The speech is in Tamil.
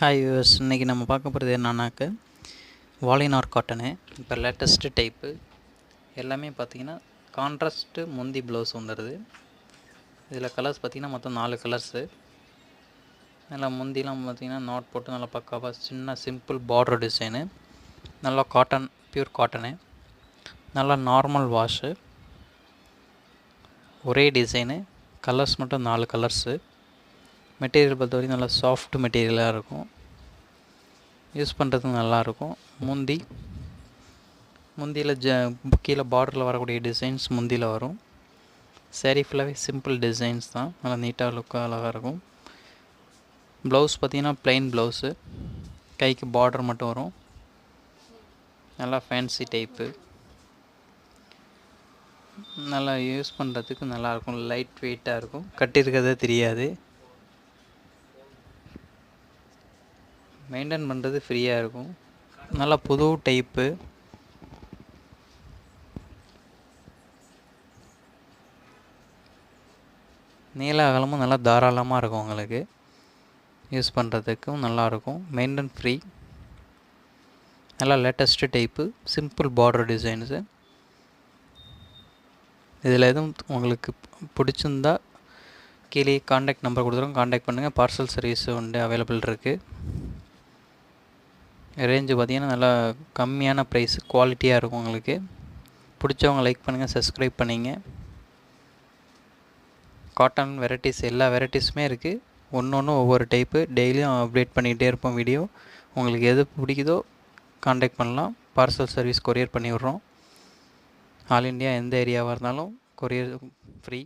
ஹாய் யூஎஸ் இன்றைக்கி நம்ம பார்க்க போகிறது என்னன்னாக்க வாலினார் காட்டனு. இப்போ லேட்டஸ்ட்டு டைப்பு எல்லாமே பார்த்தீங்கன்னா கான்ட்ராஸ்ட்டு முந்தி ப்ளவுஸ் வந்துடுது இதில் கலர்ஸ் பார்த்திங்கன்னா மொத்தம் நாலு கலர்ஸு நல்லா முந்திலாம் பார்த்திங்கன்னா நாட் போட்டு நல்லா பக்காவாக சின்ன சிம்பிள் பார்டர் டிசைனு நல்லா காட்டன் ப்யூர் காட்டனு நல்லா நார்மல் வாஷு ஒரே டிசைனு கலர்ஸ் மட்டும் நாலு கலர்ஸு மெட்டீரியல் பொறுத்த வரைக்கும் நல்லா சாஃப்ட் மெட்டீரியலாக இருக்கும். யூஸ் பண்ணுறதுக்கு நல்லாயிருக்கும் முந்தி முந்தியில் ஜ கீழே பார்டரில் வரக்கூடிய டிசைன்ஸ் முந்தியில் வரும். சேரீ ஃபுல்லாகவே சிம்பிள் டிசைன்ஸ் தான். நல்லா நீட்டாக லுக்காக அழகாக இருக்கும். ப்ளவுஸ் பார்த்திங்கன்னா ப்ளைன் ப்ளவுஸு கைக்கு பார்டர் மட்டும் வரும். நல்லா ஃபேன்சி டைப்பு நல்லா யூஸ் பண்ணுறதுக்கு நல்லாயிருக்கும் லைட் வெயிட்டாக இருக்கும். கட்டியிருக்கிறதே தெரியாது. மெயின்டைன் பண்ணுறது ஃப்ரீயாக இருக்கும். நல்லா புது டைப்பு நீள அகலமும் நல்லா தாராளமாக இருக்கும் உங்களுக்கு. யூஸ் பண்ணுறதுக்கும் நல்லாயிருக்கும் மெயின்டைன் ஃப்ரீ நல்லா latest type simple border designs இதில் எதுவும் உங்களுக்கு பிடிச்சிருந்தா கீழே காண்டாக்ட் நம்பர் கொடுத்துருக்கோம். காண்டாக்ட் பண்ணுங்கள் பார்சல் சர்வீஸ் உண்டு அவைலபிள் இருக்குது ரேஞ்சு பார்த்திங்கன்னா நல்லா கம்மியான ப்ரைஸ் குவாலிட்டியாக இருக்கும் உங்களுக்கு. பிடிச்சவங்க லைக் பண்ணுங்கள் சப்ஸ்கிரைப் பண்ணிங்க. காட்டன் வெரைட்டிஸ் எல்லா வெரைட்டிஸுமே இருக்குது ஒன்று ஒன்று ஒவ்வொரு டைப்பு டெய்லியும் அப்டேட் பண்ணிக்கிட்டே இருப்போம் வீடியோ உங்களுக்கு எது பிடிக்குதோ காண்டாக்ட் பண்ணலாம். பார்சல் சர்வீஸ் கொரியர் பண்ணிவிட்றோம். ஆல் இண்டியா எந்த ஏரியாவாக இருந்தாலும் கொரியர் ஃப்ரீ